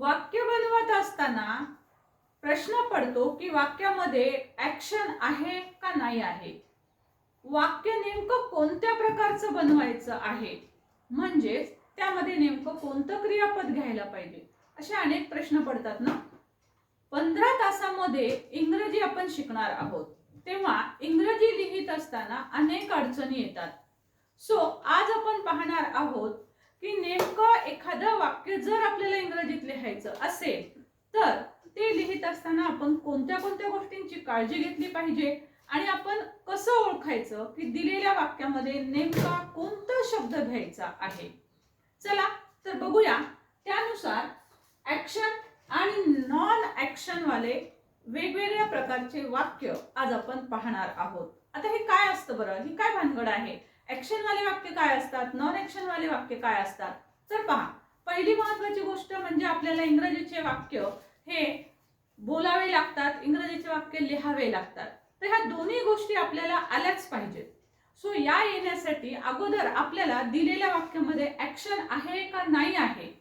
वाक्य बनवत असताना प्रश्न पडतो की वाक्यामध्ये ऍक्शन आहे का नाही आहे? वाक्य नेमकं कोणत्या प्रकारचं बनवायचं आहे? म्हणजेच त्यामध्ये नेमकं कोणतं क्रियापद घ्यायला पाहिजे? असे अनेक प्रश्न पडतात ना? पंधरा तासामध्ये इंग्रजी आपण शिकणार आहोत. तेव्हा इंग्रजी लिहित असताना अनेक अडचणी येतात. सो आज आपण पाहणार आहोत की नेमकं एखादं वाक्य जर आपल्याला इंग्रजीत लिहायचं असेल तर ते लिहित असताना आपण कोणत्या कोणत्या गोष्टींची काळजी घेतली पाहिजे? आणि आपण कसं ओळखायचं की दिलेल्या वाक्यामध्ये नेमका कोणता शब्द घ्यायचा आहे? चला तर बघूया. त्यानुसार ऍक्शन आणि नॉन ऍक्शन वाले वेगवेगळ्या प्रकारचे वाक्य आज आपण पाहणार आहोत. आता हे काय असतं बरं? ही काय भानगड आहे? ऍक्शन वाले वाक्य काय असतात? नॉन ऍक्शन वाले वाक्य काय असतात? तर पहा पहिली महत्वाची गोष्ट म्हणजे आपल्याला इंग्रजीचे वाक्य हे बोलावे लागतात इंग्रजीचे वाक्य लिहावे लागतात. तर ह्या दोन्ही गोष्टी आपल्याला आल्याच पाहिजेत. सो या येण्यासाठी अगोदर आपल्याला दिलेल्या वाक्यामध्ये ऍक्शन आहे का नाही आहे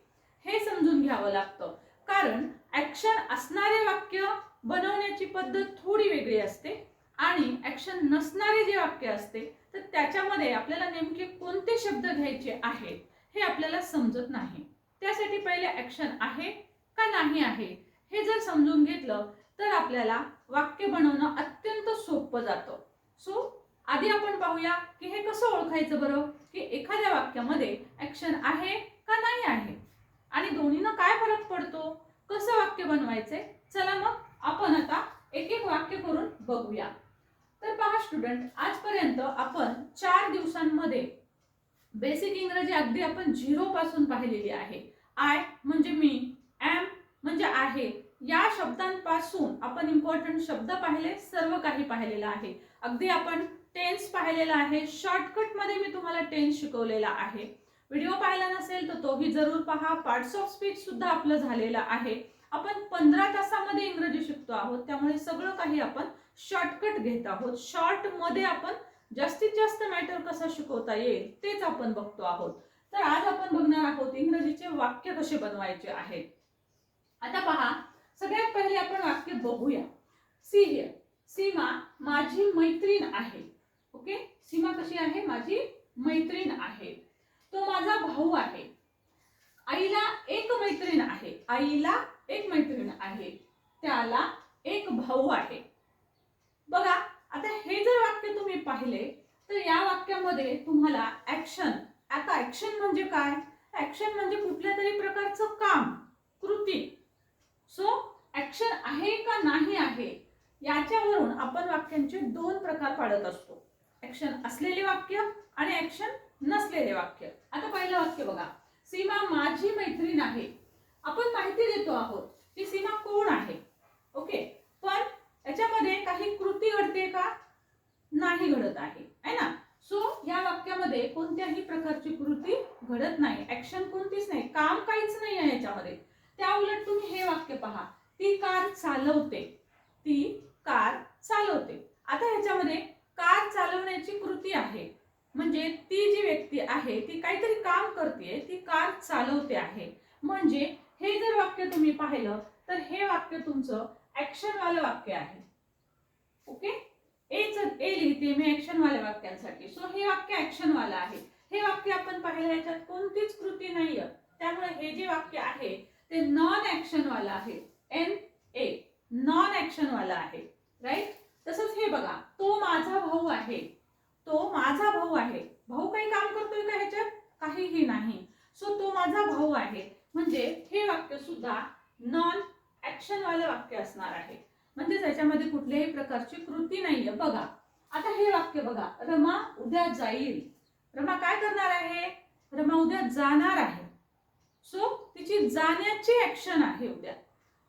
हे समजून घ्यावं लागतं. कारण ऍक्शन असणारे वाक्य बनवण्याची पद्धत थोडी वेगळी असते आणि ऍक्शन नसणारे जे वाक्य असते तर त्याच्यामध्ये आपल्याला नेमके कोणते शब्द घ्यायचे आहेत हे आपल्याला समजत नाही. त्यासाठी पहिले ऍक्शन आहे का नाही आहे हे जर समजून घेतलं तर आपल्याला वाक्य बनवणं अत्यंत सोपं जातं. सो आधी आपण पाहूया की हे कसं ओळखायचं बरं? की एखाद्या वाक्यामध्ये ऍक्शन आहे का नाही आहे? आणि दोन्हीनं काय फरक पडतो? कसं वाक्य बनवायचे चला मग आपण आता एक एक वाक्य करून बघूया. तर पहा स्टुडंट आजपर्यंत आपण चार दिवसांमध्ये बेसिक इंग्रजी अगदी आपण झिरो पासून पाहिलेली आहे. आय म्हणजे मी एम म्हणजे आहे. या शब्दांपासून आपण इम्पॉर्टंट शब्द पाहिले सर्व काही पाहिलेलं आहे. अगदी आपण टेन्स पाहिलेला आहे. शॉर्टकटमध्ये मी तुम्हाला टेन्स शिकवलेला आहे. व्हिडिओ पाहिला नसेल तर तोही जरूर पहा. पार्ट्स ऑफ स्पीच सुद्धा आपलं झालेलं आहे. आपण पंधरा तासामध्ये इंग्रजी शिकतो आहोत. त्यामुळे सगळं काही आपण शॉर्टकट घेत आहोत. शॉर्टमध्ये आपण जास्तीत जास्त मॅटर कसा शिकवता येईल तेच आपण बघतो आहोत. तर आज आपण बघणार आहोत इंग्रजीचे वाक्य कसे बनवायचे आहेत आता पहा सगळ्यात पहिले आपण वाक्य बघूया. सी हिअर सीमा माझी मैत्रीण आहे. ओके? सीमा कशी आहे? माझी मैत्रीण आहे. तो माझा भाऊ आहे. आईला एक मैत्रीण आहे. आईला एक मैत्रीण आहे. त्याला एक भाऊ आहे. बघा आता हे जर वाक्य तुम्ही पाहिले तर या वाक्यामध्ये तुम्हाला ऍक्शन आता ऍक्शन म्हणजे काय? ऍक्शन म्हणजे कुठल्या तरी प्रकारचं काम कृती. सो ऍक्शन आहे का नाही आहे याच्यावरून आपण वाक्यांचे दोन प्रकार पाडत असतो. ऍक्शन असलेले वाक्य आणि ऍक्शन नसलेले वाक्य. आता पहिलं वाक्य बघा. सीमा माझी मैत्रीण आहे. आपण माहिती देतो आहोत की सीमा कोण आहे? ओके पण याच्यामध्ये काही कृती घडते का? नाही घडत आहे. है ना? सो या वाक्यामध्ये कोणत्याही प्रकारची कृती घडत नाही. ऍक्शन कोणतीच नाही. काम काहीच नाही आहे याच्यामध्ये. त्या उलट तुम्ही हे वाक्य पहा. ती कार चालवते. ती कार चालवते. आता ह्याच्यामध्ये कार चालवण्याची कृती आहे. म्हणजे ती जी व्यक्ती आहे ती काहीतरी काम करते ती कार चालवते आहे. म्हणजे हे जर वाक्य तुम्ही पाहिलं तर हे वाक्य तुमचं ऍक्शन वाले वाक्य आहे. ओके एच ए लिहिते मी ऍक्शन वाल्या वाक्यांसाठी. सो हे वाक्य ऍक्शन वालं आहे. हे वाक्य आपण पाहिलं याच्यात कोणतीच कृती नाहीये. त्यामुळे हे जे वाक्य आहे ते नॉन ऍक्शन वाला आहे. एन ए नॉन ऍक्शन वाला आहे. राईट तसंच हे बघा. तो माझा भाऊ आहे. तो माझा भाऊ आहे. भाऊ काही काम करतोय का ह्याच्यात? काहीही नाही. सो तो माझा भाऊ आहे. म्हणजे हे वाक्य सुद्धा नॉन ऍक्शनवालं वाक्य असणार आहे. म्हणजे त्याच्यामध्ये कुठल्याही प्रकारची कृती नाहीये. बघा. आता हे वाक्य बघा. रमा उद्या जाईल. रमा काय करणार आहे? रमा उद्या जाणार आहे. सो तिची जाण्याची ऍक्शन आहे उद्या.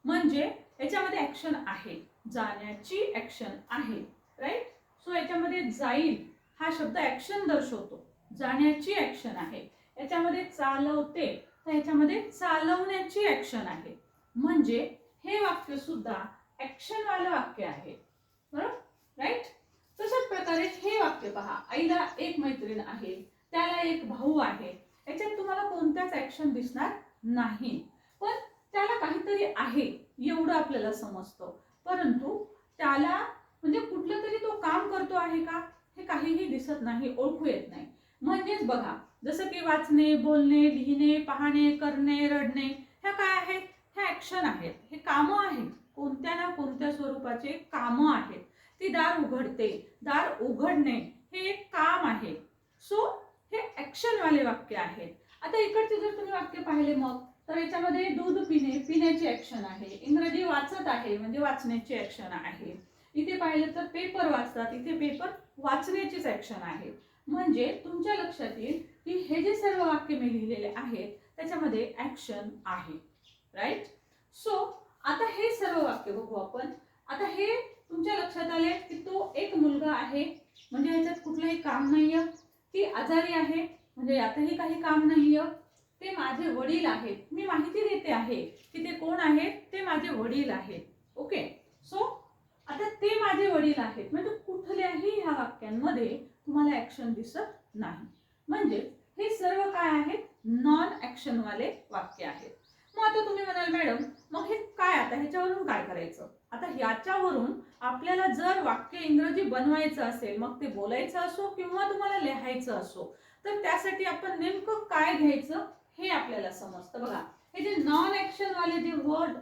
म्हणजे याच्यामध्ये ऍक्शन आहे. जाण्याची ऍक्शन आहे. राईट सो याच्यामध्ये जाईल हा शब्द ऍक्शन दर्शवतो. जाण्याची ऍक्शन आहे. याच्यामध्ये चालवते. तर याच्यामध्ये चालवण्याची ऍक्शन आहे. म्हणजे हे वाक्य सुद्धा ऍक्शन वालं वाक्य आहे. बरोबर? राईट तशाच प्रकारे हे वाक्य पहा. आईला एक मैत्रीण आहे. त्याला एक भाऊ आहे. याच्यात तुम्हाला कोणत्याच ऍक्शन दिसणार नाही. पण त्याला काहीतरी आहे एवढं आपल्याला समजतं. परंतु त्याला म्हणजे कुठलं तरी तो काम करतो आहे का? हे काहीही दिसत नाही ओळखू येत नाही. म्हणजेच बघा जसं की वाचणे बोलणे लिहिणे पाहणे करणे रडणे ह्या काय आहेत? हे ऍक्शन आहेत. हे कामं आहेत. कोणत्या ना कोणत्या स्वरूपाचे कामं आहेत. ती दार उघडते. दार उघडणे हे एक काम आहे. सो हे ॲक्शनवाले वाक्य आहेत. आता इकडचे जर तुम्ही वाक्य पाहिले मग तर याच्यामध्ये दूध पिणे पिण्याची ॲक्शन आहे. इंग्रजी वाचत आहे म्हणजे वाचण्याची ॲक्शन आहे. इथे पाहिलं तर पेपर वाचतात. इथे पेपर वाचण्याचीच ॲक्शन आहे. म्हणजे तुमच्या लक्षात येईल की हे जे सर्व वाक्य मी लिहिलेले आहेत त्याच्यामध्ये ऍक्शन आहे. राईट सो आता हे सर्व वाक्य बघू आपण. आता हे तुमच्या लक्षात आले की तो एक मुलगा आहे. म्हणजे ह्याच्यात कुठलंही काम नाहीये. ती आजारी आहे. म्हणजे यातही काही काम नाहीये. ते माझे वडील आहेत. मी माहिती देते आहे की ते कोण आहेत ते माझे वडील आहेत. ओके सो आता ते माझे वडील आहेत. म्हणजे कुठल्याही ह्या वाक्यांमध्ये तुम्हाला ऍक्शन दिसत नाही. म्हणजे हे सर्व काय आहेत? नॉन ऍक्शन वाले वाक्य आहेत. मग आता तुम्ही म्हणाल मॅडम मग हे काय आता? ह्याच्यावरून काय करायचं? आता ह्याच्यावरून आपल्याला जर वाक्य इंग्रजी बनवायचं असेल मग ते बोलायचं असो किंवा तुम्हाला लिहायचं असो तर त्यासाठी आपण नेमकं काय घ्यायचं हे आपल्याला समजतं. बघा हे जे नॉन ऍक्शन वाले जे वर्ड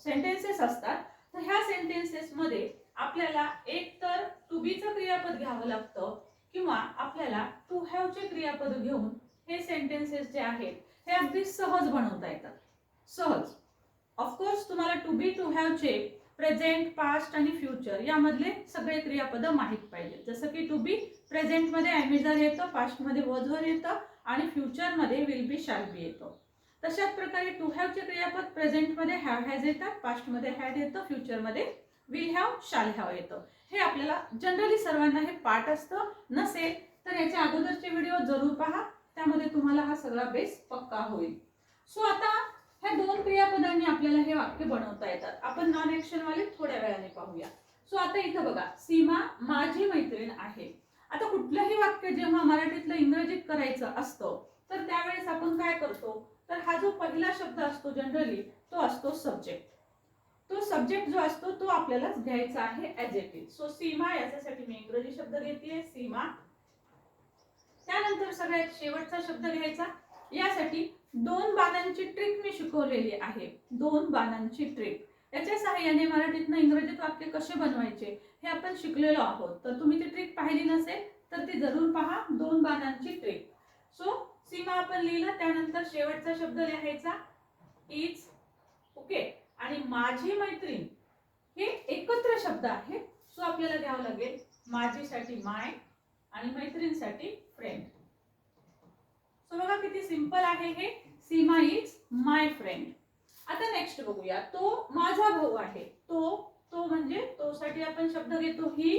सेंटेन्सेस असतात तर ह्या सेंटेन्सेसमध्ये आपल्याला एक तर टू बीचं क्रियापद घ्यावं लागतं किंवा आपल्याला टू हॅवचे क्रियापद घेऊन हे सेंटेन्सेस जे आहेत हे अगदी सहज बनवता येतात. सहज. ऑफकोर्स तुम्हाला टू बी टू हॅवचे प्रेझेंट पास्ट आणि फ्युचर यामधले सगळे क्रियापद माहीत पाहिजेत. जसं की टू बी प्रेझेंटमध्ये ॲमिझर येतं पास्टमध्ये वजवर येतं आणि फ्युचरमध्ये विल बी शाल बी येतो. तशाच प्रकारे टू हॅवचे क्रियापद प्रेझेंटमध्ये हॅव हॅज येतात पास्टमध्ये हॅड येतं फ्युचरमध्ये विल हॅव शाल हॅव येतं. हे आपल्याला जनरली सर्वांना हे पाठ असतं. नसेल तर याच्या अगोदरचे व्हिडिओ जरूर पहा. त्यामध्ये तुम्हाला हा सगळा बेस पक्का होईल. सो आता ह्या दोन क्रियापदांनी आपल्याला हे वाक्य बनवता येतात. आपण नॉन ऍक्शन वाले थोड्या वेळाने पाहूया. सो आता इथं बघा सीमा माझी मैत्रीण आहे. आता कुठलंही वाक्य जेव्हा मराठीतलं इंग्रजीत करायचं असतं तर त्यावेळेस आपण काय करतो? तर हा जो पहिला शब्द असतो जनरली तो असतो सब्जेक्ट तो सब्जेक्ट जो असतो तो आपल्यालाच घ्यायचा आहे ऍज सो सीमा याच्यासाठी मी इंग्रजी शब्द घेते सीमा. त्यानंतर सगळ्यात शेवटचा शब्द घ्यायचा. यासाठी दोन बाणांची ट्रिक मी शिकवलेली आहे. दोन बाणांची ट्रिक याच्या सहाय्याने मराठीतनं इंग्रजीत वाक्य कसे बनवायचे हे आपण शिकलेलो आहोत. तर तुम्ही ती ट्रिक पाहिली नसेल तर ती जरूर पहा. दोन बाणांची ट्रिक सो सीमा आपण लिहिलं त्यानंतर शेवटचा शब्द लिहायचा. इज ओके आणि माझी मैत्रीण हे एकत्र शब्द आहे. सो आपल्याला घ्यावं लागेल माझीसाठी माय आणि मैत्रीणसाठी फ्रेंड सो बघा किती सिंपल आहे हे. सीमा इज माय फ्रेंड आता नेक्स्ट बघूया. तो माझा भाऊ आहे. तो तो म्हणजे तो साठी आपण शब्द घेतो ही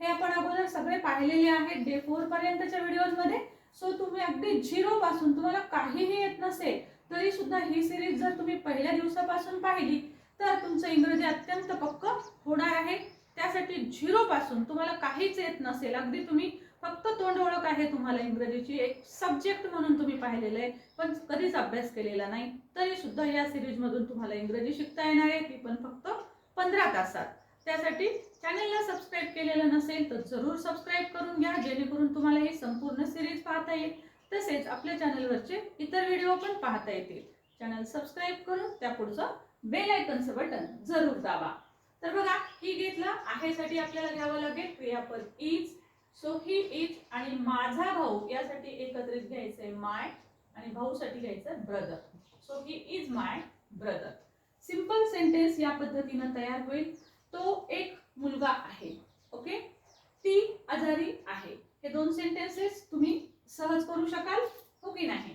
हे आपण अगोदर सगळे पाहिलेले आहेत डे फोर पर्यंतच्या व्हिडिओमध्ये सो तुम्ही अगदी झिरो पासून तुम्हाला काहीही येत नसेल तरी सुद्धा ही सिरीज जर तुम्ही पहिल्या दिवसापासून पाहिली तर तुमचं इंग्रजी अत्यंत पक्क होणार आहे. त्यासाठी झिरो पासून तुम्हाला काहीच येत नसेल. अगदी तुम्ही फक्त तोंड ओळख आहे तुम्हाला इंग्रजीची. एक सब्जेक्ट म्हणून तुम्ही पाहिलेलं आहे. पण कधीच अभ्यास केलेला नाही. तरी सुद्धा या सिरीज मधून तुम्हाला इंग्रजी शिकता येणार आहे. ती पण फक्त पंधरा तासात. त्यासाठी चॅनलला सबस्क्राईब केलेलं नसेल तर जरूर सबस्क्राईब करून घ्या. जेणेकरून तुम्हाला ही संपूर्ण सिरीज पाहता येईल. तसेच आपल्या चॅनलवरचे इतर व्हिडिओ पण पाहता येतील. चॅनल सबस्क्राईब करून त्या पुढचं बेल आयकनचं बटन जरूर दाबा. तर बघा ही घेतला. आहेसाठी आपल्याला घ्यावं लागेल. क्रियापद इज सो ही इज आणि माझा भाऊ यासाठी एकत्रित घ्यायचंय माय आणि भाऊसाठी घ्यायचं brother so he is my brother simple sentence या पद्धतीनं तयार होईल. तो एक मुलगा आहे. ओके ती आजारी आहे. हे दोन सेंटेन्सेस तुम्ही सहज करू शकाल हो की नाही?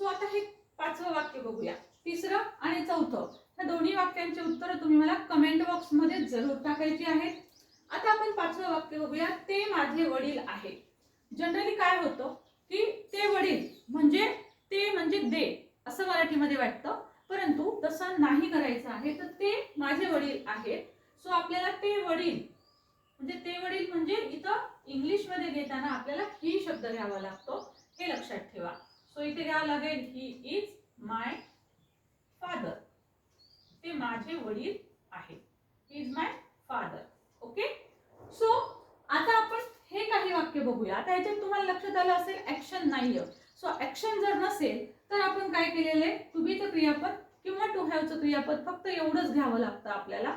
सो आता हे पाचवं वाक्य बघूया. तिसरं आणि चौथं. ह्या दोन्ही वाक्यांची उत्तरं तुम्ही मला कमेंट बॉक्समध्ये जरूर टाकायची आहेत. आता आपण पाचवं वाक्य बघूया. ते माझे वडील आहे जनरली काय होतं? की ते वडील म्हणजे ते म्हणजे दे असं मराठीमध्ये वाटतं. परंतु तसं नाही करायचं आहे तर ते माझे वडील आहेत. सो आपल्याला ते वडील म्हणजे ते वडील म्हणजे इथं इंग्लिशमध्ये घेताना आपल्याला ही शब्द घ्यावा लागतो. हे लक्षात ठेवा. सो इथे घ्यावं लागेल ही इज माय फादर ते माझे वडील आहेत. Is my father okay so आता आपण हे काही वाक्य बघूया. आता याच्यात तुम्हाला लक्षात आलं असेल ऍक्शन नाहीये. सो ऍक्शन जर नसेल तर आपण काय केलेलं आहे? टू बीचं क्रियापद किंवा टू हॅवचं क्रियापद फक्त एवढंच घ्यावं लागतं आपल्याला.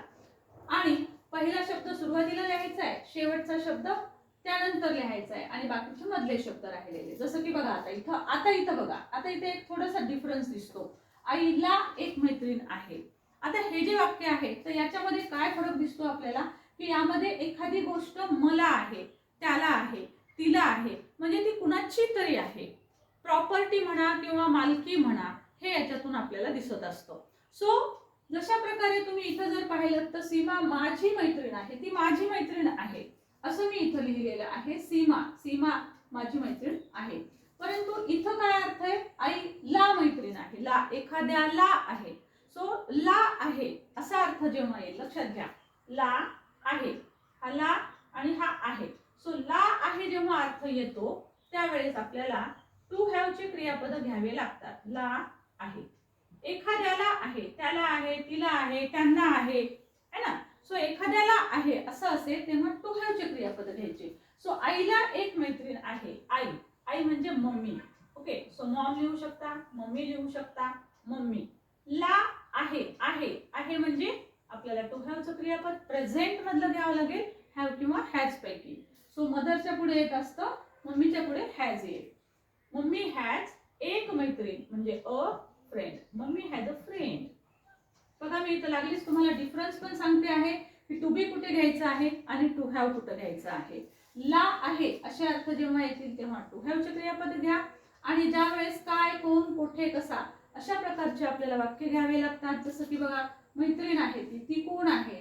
आणि पहिला शब्द सुरुवातीला लिहायचा आहे शेवटचा शब्द त्यानंतर लिहायचा आहे आणि बाकीचे मधले शब्द राहिलेले. जसं की बघा आता इथं आता इथं बघा. आता इथे एक थोडासा डिफरन्स दिसतो. आईला एक मैत्रीण आहे. आता हे जे वाक्य आहे तर याच्यामध्ये काय फरक दिसतो आपल्याला? की यामध्ये एखादी गोष्ट मला आहे त्याला आहे तिला आहे म्हणजे ती कुणाची तरी आहे. प्रॉपर्टी म्हणा किंवा मालकी म्हणा हे याच्यातून आपल्याला दिसत असतं. सो जशा प्रकारे तुम्ही इथं जर पाहिलं तर सीमा माझी मैत्रीण आहे ती माझी मैत्रीण आहे. असं मी इथं लिहिलेलं आहे सीमा सीमा माझी मैत्रीण आहे. परंतु इथं काय अर्थ आहे? आई ला मैत्रीण आहे ला एखाद्या ला आहे. सो ला आहे असा अर्थ जेव्हा येईल लक्षात घ्या. ला आहे. हा ला आणि हा आहे. सो ला आहे जेव्हा अर्थ येतो त्यावेळेस आपल्याला टू हॅवचे क्रियापद घ्यावे लागतात. ला आहे. एखाद्याला आहे त्याला आहे तिला आहे त्यांना आहे है ना? सो एखाद्याला आहे असं असेल तेव्हा टू हॅव चे क्रियापद घ्यायचे. सो आईला एक मैत्रीण आहे आई. आई म्हणजे मम्मी. ओके सो मॉम लिहू शकता मम्मी लिहू शकता मम्मी. ला आहे आहे. आहे म्हणजे आपल्याला टू हॅवचं क्रियापद प्रेझेंट मधलं घ्यावं लागेल हॅव किंवा हॅज पैकी. सो मदरच्या पुढे एक असतं मम्मीच्या पुढे हॅज येईल. मम्मी हॅज एक मैत्रीण म्हणजे a friend mummy has a friend बघा मी इथं लागलीच तुम्हाला डिफरन्स पण सांगते आहे की टू बी कुठे घ्यायचं आहे आणि टू हॅव कुठे घ्यायचं आहे. ला आहे असे अर्थ जेव्हा येतील तेव्हा टू हॅवचे क्रियापद घ्या. आणि ज्या वेळेस काय कोण कुठे कसा अशा प्रकारचे आपल्याला वाक्य घ्यावे लागतात. जसं की बघा मैत्रीण आहे ती ती कोण आहे?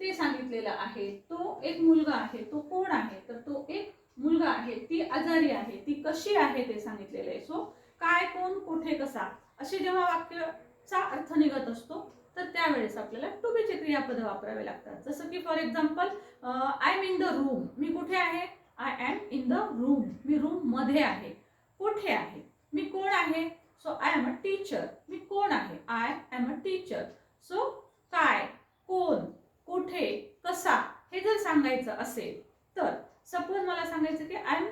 ते सांगितलेलं आहे. तो एक मुलगा आहे तो कोण आहे? तर तो एक मुलगा आहे ती आजारी आहे ती कशी आहे ते सांगितलेलं आहे. सो काय कोण कुठे कसा? असे जेव्हा वाक्याचा अर्थ निघत असतो तर त्यावेळेस आपल्याला टू बीचे क्रियापद वापरावे लागतात. जसं की for example I am in the room मी कुठे आहे? I am in the room मी रूममध्ये आहे. कुठे आहे? मी कोण आहे? So I am a teacher मी कोण आहे? I am a teacher so काय कोण कुठे कसा हे जर सांगायचं असेल तर सपोज मला सांगायचं की I am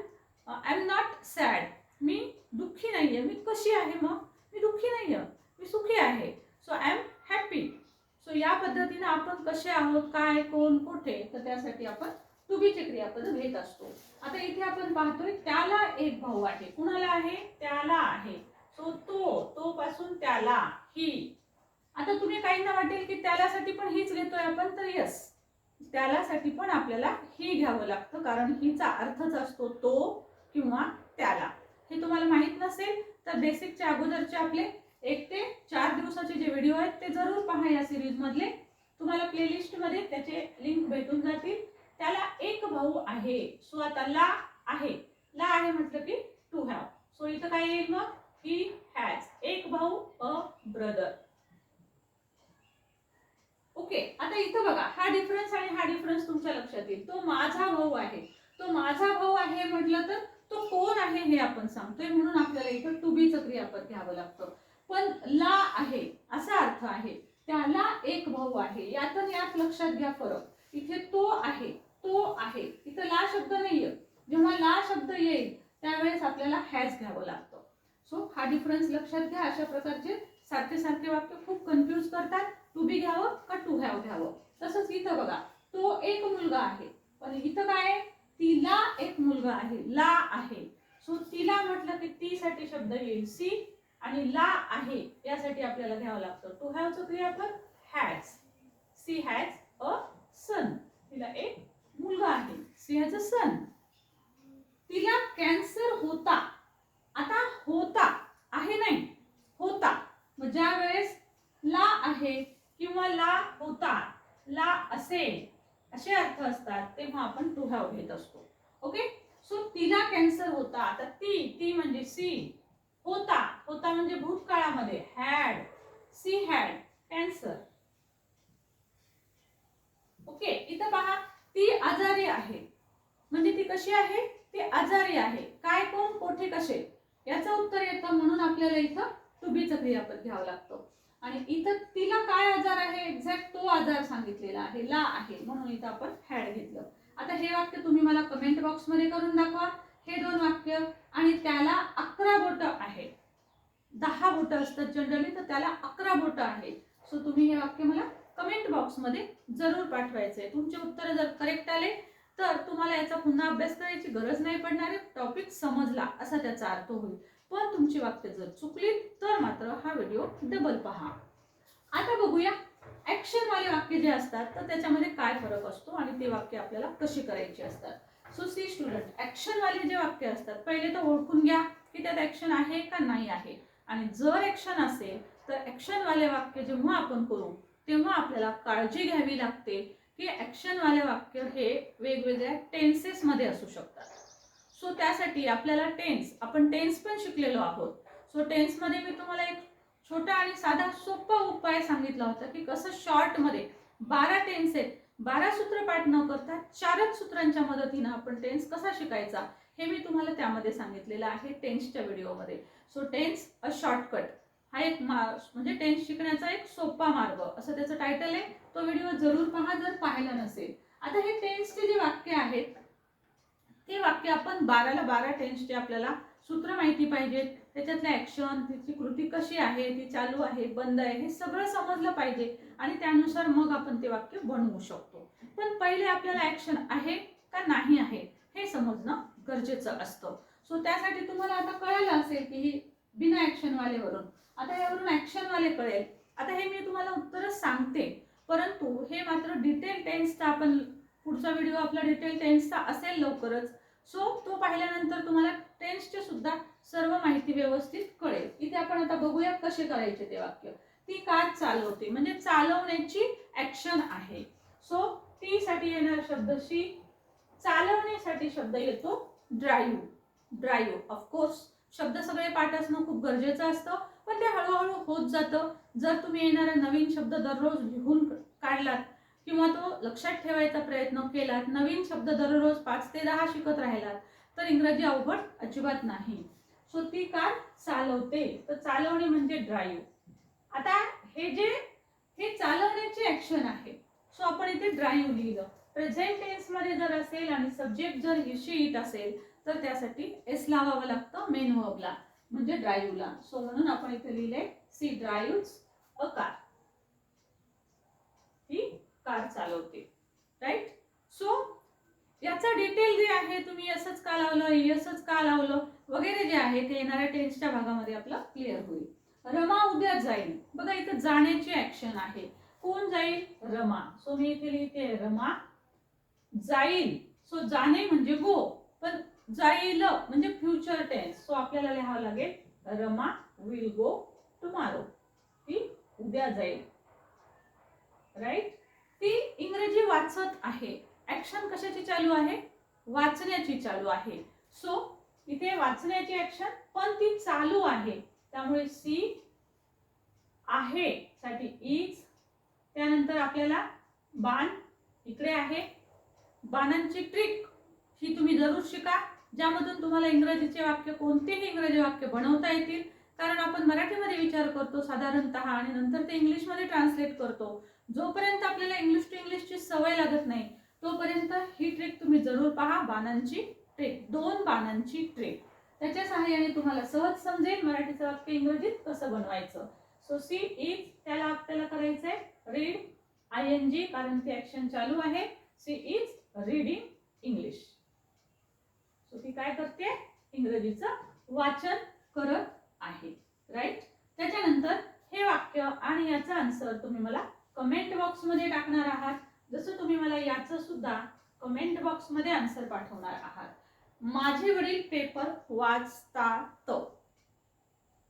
I am not sad मी दुःखी नाहीये. मी कशी आहे मग? मी दुःखी नाही आहे मी सुखी आहे. So I am happy so या पद्धतीने आपण कसे आहोत? काय कोण कुठे? तर त्यासाठी आपण टू क्रियापद घेत असतो. आता इथे आपण पाहतोय त्याला एक भाऊ आहे. कुणाला आहे? त्याला आहे. सो तो तो पासून त्याला ही. आता तुम्ही काहींना वाटेल की त्यालासाठी पण हीच घेतोय आपण तर यस त्यालासाठी पण आपल्याला ही घ्यावं लागतं कारण हिचा अर्थच असतो तो किंवा त्याला. हे तुम्हाला माहीत नसेल तर बेसिकच्या अगोदरचे आपले एक ते चार दिवसाचे जे व्हिडिओ आहेत ते जरूर पहा या सिरीजमधले तुम्हाला प्लेलिस्टमध्ये त्याचे लिंक भेटून जातील. त्याला एक भाऊ आहे सो आता ला आहे. ला आहे म्हटलं की टू हॅव सो इथं काय येईल मग? ही हॅज एक भाऊ अ ब्रदर ओके आता इथं बघा हा डिफरन्स आणि हा डिफरन्स तुमच्या लक्षात येईल. तो माझा भाऊ आहे. तो माझा भाऊ आहे म्हटलं तर तो कोण आहे हे आपण सांगतोय म्हणून आपल्याला इथं टू बीचं क्रियापद घ्यावं लागतं. पण ला आहे असा अर्थ आहे त्याला एक भाऊ आहे. यातच यात लक्षात घ्या फरक. इथे तो आहे तो आहे. इथं ला शब्द नाहीये. जेव्हा ला शब्द येईल त्यावेळेस आपल्याला हॅज घ्यावं लागतं. सो हा डिफरन्स लक्षात घ्या अशा प्रकारचे सारखे सारखे वाक्य खूप कन्फ्युज करतात. टू बी घ्यावं का टू हॅव घ्यावं. तसंच इथं बघा तो एक मुलगा आहे. पण इथं काय तिला एक मुलगा आहे. ला आहे. सो तिला म्हटलं की ती साठी शब्द येईल सी आणि ला आहे यासाठी आपल्याला घ्यावं लागतं. टू हॅवचं क्रियापद has she has a son तिला एक मुलगा आहे. सी हॅज अ सन तिला कॅन्सर होता. आता होता आहे नाही? होता. मग ज्या वेळेस ला आहे किंवा ला होता ला असेल असे अर्थ असतात तेव्हा आपण टू हॅव घेत असतो. ओके? सो तिला कॅन्सर होता आता ती ती म्हणजे सी. होता होता म्हणजे भूतकाळामध्ये. Had she had cancer okay? इथं पहा ती आजारी आहे. म्हणजे ती कशी आहे? ती आजारी आहे. काय कोण? कोठे कसे? याचं उत्तर येतं म्हणून आपल्याला इथं तो बीचं क्रियापद घ्यावं लागतो. आणि इथं तिला काय आजार आहे? एक्झॅक्ट तो आजार सांगितलेला आहे. ला आहे. म्हणून इथं आपण हॅड घेतलं. आता हे वाक्य तुम्ही मला कमेंट बॉक्समध्ये करून दाखवा. हे दोन वाक्य. आणि त्याला अकरा बोटं आहेत. दहा बोटं असतात जनरली तर त्याला अकरा बोटं आहेत. सो तुम्ही हे वाक्य मला कमेंट बॉक्समध्ये जरूर पाठवायचं आहे. तुमचे उत्तर जर करेक्ट आले तर तुम्हाला याचा पुन्हा अभ्यास करायची गरज नाही पडणार आहे. टॉपिक समजला असा त्याचा अर्थ होईल. पण तुमची वाक्य जर चुकली तर मात्र हा व्हिडिओ डबल पहा. आता बघूया ऍक्शन वाले वाक्य जे असतात तर त्याच्यामध्ये काय फरक असतो आणि ते वाक्य आपल्याला कशी करायची असतात? सो सी स्टुडंट ऍक्शन वाले जे वाक्य असतात पहिले तर ओळखून घ्या की त्यात ऍक्शन आहे का नाही आहे. आणि जर ऍक्शन असेल तर ऍक्शन वाले वाक्य जेव्हा आपण करू तेव्हा आपल्याला काळजी घ्यावी लागते की ऍक्शन वाले वाक्य हे वेगवेगळ्या टेन्सेस मध्ये असू शकतात. सो त्यासाठी आपल्याला टेन्स आपण टेन्स पण शिकलेलो आहोत. सो टेन्समध्ये मी तुम्हाला एक छोटा आणि साधा सोपा उपाय सांगितला होता की कसं शॉर्टमध्ये बारा टेन्स आहेत बारा सूत्र पाठ न करता चारच सूत्रांच्या मदतीनं आपण टेन्स कसा शिकायचा हे मी तुम्हाला त्यामध्ये सांगितलेलं आहे टेन्सच्या व्हिडिओमध्ये. सो टेन्स अ शॉर्टकट हा एक मा म्हणजे टेन्स शिकण्याचा एक सोपा मार्ग. असं त्याचं टायटल आहे. तो व्हिडिओ जरूर पहा जर पाहिला नसेल. आता हे टेन्सचे जे वाक्य आहेत ते वाक्य आपण बाराला बारा टेन्सचे आपल्याला सूत्र माहिती पाहिजेत त्याच्यातलं ऍक्शन तिची कृती कशी आहे ती चालू आहे बंद आहे हे सगळं समजलं पाहिजे आणि त्यानुसार मग आपण ते वाक्य बनवू शकतो. पण पहिले आपल्याला ऍक्शन आहे का नाही आहे हे समजणं गरजेचं असतं. सो त्यासाठी तुम्हाला आता कळालं असेल की ही बिना ऍक्शन वालेवरून आता यावरून ऍक्शन वाले कळेल. आता हे मी तुम्हाला उत्तरच सांगते परंतु हे मात्र डिटेल टेन्सचं आपण पुढचा व्हिडिओ आपला डिटेल टेन्सचा असेल लवकरच. सो तो पाहिल्यानंतर तुम्हाला टेन्सचे सुद्धा सर्व माहिती व्यवस्थित कळेल. इथे आपण आता बघूया कसे करायचे ते वाक्य. ती कार चालवते म्हणजे चालवण्याची ऍक्शन आहे. सो ती साठी येणार शब्द शी चालवण्यासाठी शब्द येतो ड्राईव्ह ड्राईव्ह ऑफकोर्स शब्द सगळे पाठ असणं खूप गरजेचं असतं पण ते हळूहळू होत जातं. जर तुम्ही येणारा नवीन शब्द दररोज लिहून काढलात किंवा तो लक्षात ठेवायचा प्रयत्न केलात नवीन शब्द दररोज पाच ते दहा शिकत राहिलात तर इंग्रजी अवघड अजिबात नाही. सो ती कार चालवते तर चालवणे म्हणजे ड्राईव्ह आता हे जे हे चालवण्याची ऍक्शन आहे सो आपण इथे ड्राईव्ह लिहिलं. प्रेझेंट टेन्समध्ये जर असेल आणि सब्जेक्ट जर शी इट असेल तर त्यासाठी एस लावावं लागतं मेन वर्बला म्हणजे ड्राईव्हला सो म्हणून आपण इथे लिहिले she drive a car car चालवते. राईट सो याचा डिटेल जे आहे तुम्ही असंच का लावलं असंच का लावलं वगैरे जे आहे ते येणाऱ्या टेन्सच्या भागामध्ये आपलं क्लिअर होईल. रमा उद्या जाईल. बघा इथं जाण्याची ऍक्शन आहे. कोण जाईल? रमा. सो मी इथे लिहिते रमा जाईल. सो जाणे म्हणजे गो पण जाईल म्हणजे फ्युचर टेन्स सो आपल्याला लिहावं लागेल रमा विल गो टुमारो ती उद्या जाईल. राईट ती इंग्रजी वाचत आहे. ॲक्शन कशाची चालू आहे? वाचण्याची चालू आहे. सो इथे वाचण्याची ॲक्शन पण ती चालू आहे. त्यामुळे सी आहे. साठी इज त्यानंतर आपल्याला बाण इकडे आहे. बाणांची ट्रिक ही तुम्ही जरूर शिका ज्यामधून तुम्हाला इंग्रजीचे वाक्य कोणतेही इंग्रजी वाक्य बनवता येतील. कारण आपण मराठीमध्ये विचार करतो साधारणतः आणि नंतर ते इंग्लिशमध्ये ट्रान्सलेट करतो. जोपर्यंत आपल्याला इंग्लिश टू इंग्लिशची सवय लागत नाही तोपर्यंत ही ट्रिक तुम्ही जरूर पहा बाणांची ट्रिक दोन बाणांची ट्रिक त्याच्या सहाय्याने तुम्हाला सहज समजेल मराठीचं वाक्य इंग्रजीत कसं बनवायचं. सो सी इज त्याला आपल्याला करायचंय रीड आय एन जी कारण ती ऍक्शन चालू आहे. She is reading English so ती काय करते? इंग्रजीचं वाचन करत आहे. राईट त्याच्यानंतर हे वाक्य आणि याचा आन्सर तुम्ही मला कमेंट बॉक्समध्ये टाकणार आहात. जसं तुम्ही मला याचं सुद्धा कमेंट बॉक्समध्ये आन्सर पाठवणार आहात. माझे वडील पेपर वाचतात.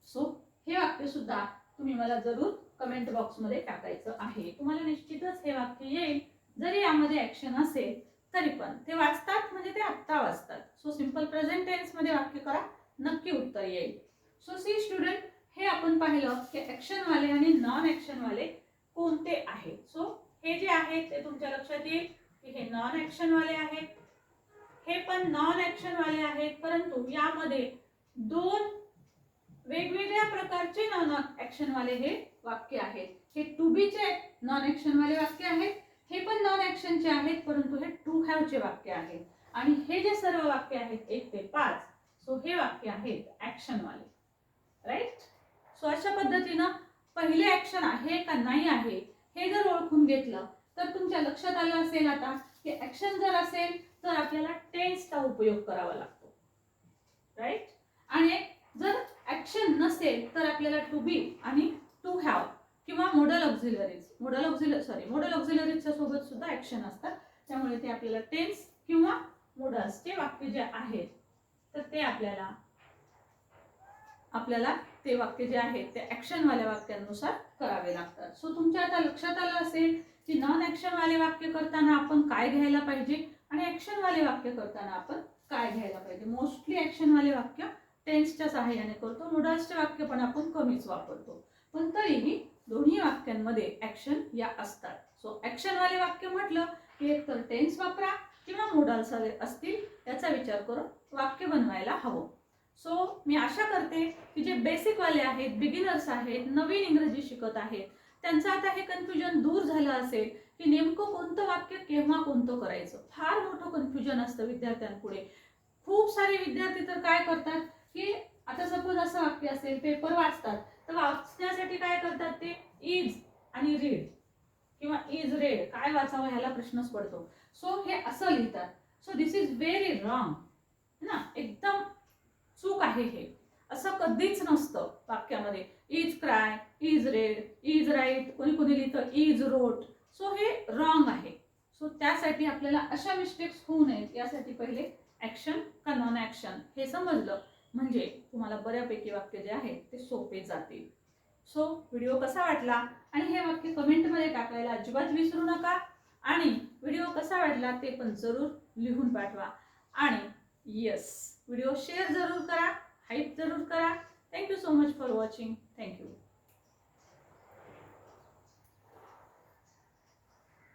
सो हे वाक्य सुद्धा तुम्ही मला जरूर कमेंट बॉक्समध्ये टाकायचं आहे. तुम्हाला निश्चितच हे वाक्य येईल. जरी यामध्ये ऍक्शन असेल तरी पण. ते वाचतात म्हणजे ते आत्ता वाचतात. सो सिंपल प्रेझेंट टेन्समध्ये वाक्य करा. नक्की उत्तर येईल. सो सी स्टुडंट हे आपण पाहिलं की ऍक्शन वाले आणि नॉन ऍक्शन वाले कोणते आहेत? सो हे जे आहेत ते तुमच्या लक्षात येईल की हे नॉन ऍक्शन वाले आहेत. हे पण नॉन ऍक्शन वाले आहेत परंतु यामध्ये दोन वेगवेगळ्या प्रकारचे नॉन ऍक्शन वाले हे वाक्य आहेत. हे टू बीचे नॉन ऍक्शन वाले वाक्य आहेत हे पण नॉन ऍक्शनचे आहेत परंतु हे टू हॅवचे वाक्य आहेत. आणि हे जे सर्व वाक्य आहेत एक ते पाच सो हे वाक्य आहेत ऍक्शन वाले राईट सो अशा पद्धतीनं पहिले ऍक्शन आहे का नाही आहे हे जर ओळखून घेतलं तर तुमच्या लक्षात आलं असेल आता की ऍक्शन जर असेल तर आपल्याला टेन्सचा उपयोग करावा लागतो. राईट आणि जर ऍक्शन नसेल तर आपल्याला टू बी आणि टू हॅव किंवा modal auxiliaries modal auxiliar sorry modal ऑक्झिलरीजच्या सोबत सुद्धा ऍक्शन असतात. त्यामुळे ते आपल्याला टेन्स किंवा मोडल्सचे वाक्य जे आहेत तर ते आपल्याला आपल्याला ते वाक्य जे आहेत ते ॲक्शनवाल्या वाक्यांनुसार करावे लागतात. सो तुमच्या आता लक्षात आलं असेल की नॉन ॲक्शनवाले वाक्य करताना आपण काय घ्यायला पाहिजे आणि ऍक्शन वाले वाक्य करताना आपण काय घ्यायला पाहिजे? मोस्टली ऍक्शन वाले वाक्य टेन्सच्या सहाय्याने करतो मोडल्सचे वाक्य पण आपण कमीच वापरतो. पण तरीही दोन्ही वाक्यांमध्ये ऍक्शन या असतात. सो ऍक्शन वाले वाक्य म्हटलं की एक तर टेन्स वापरा किंवा मोडल्स असतील याचा विचार करून वाक्य बनवायला हवं. सो मी आशा करते की जे बेसिक वाले आहेत बिगिनर्स आहेत नवीन इंग्रजी शिकत आहेत त्यांचं आता हे कन्फ्युजन दूर झालं असेल की नेमकं कोणतं वाक्य केव्हा कोणतं करायचं. फार मोठं कन्फ्युजन असतं विद्यार्थ्यांपुढे. खूप सारे विद्यार्थी तर काय करतात की आता सपोज असं वाक्य असेल पेपर वाचतात तर वाचण्यासाठी काय करतात ते? इज आणि रीड किंवा इज रेड काय वाचावं ह्याला प्रश्नच पडतो. सो हे असं लिहितात. So this is very wrong ना? एकदम चूक आहे हे. असं कधीच नसतं वाक्यामध्ये. Is cry is read is write कोणी कोणी लिहितं इज रोट सो हे रॉंग आहे. सो त्यासाठी आपल्याला अशा मिस्टेक्स होऊ नयेत यासाठी पहिले ऍक्शन का नॉन ऍक्शन हे समजलं. म्हणजे तुम्हाला बऱ्यापैकी वाक्य जे आहेत ते सोपे जातील. सो व्हिडिओ कसा वाटला? आणि हे वाक्य कमेंटमध्ये टाकायला अजिबात विसरू नका. आणि व्हिडिओ कसा वाटला ते पण जरूर लिहून पाठवा. आणि येस व्हिडिओ शेअर जरूर करा हाईप जरूर करा. Thank you so much for watching thank you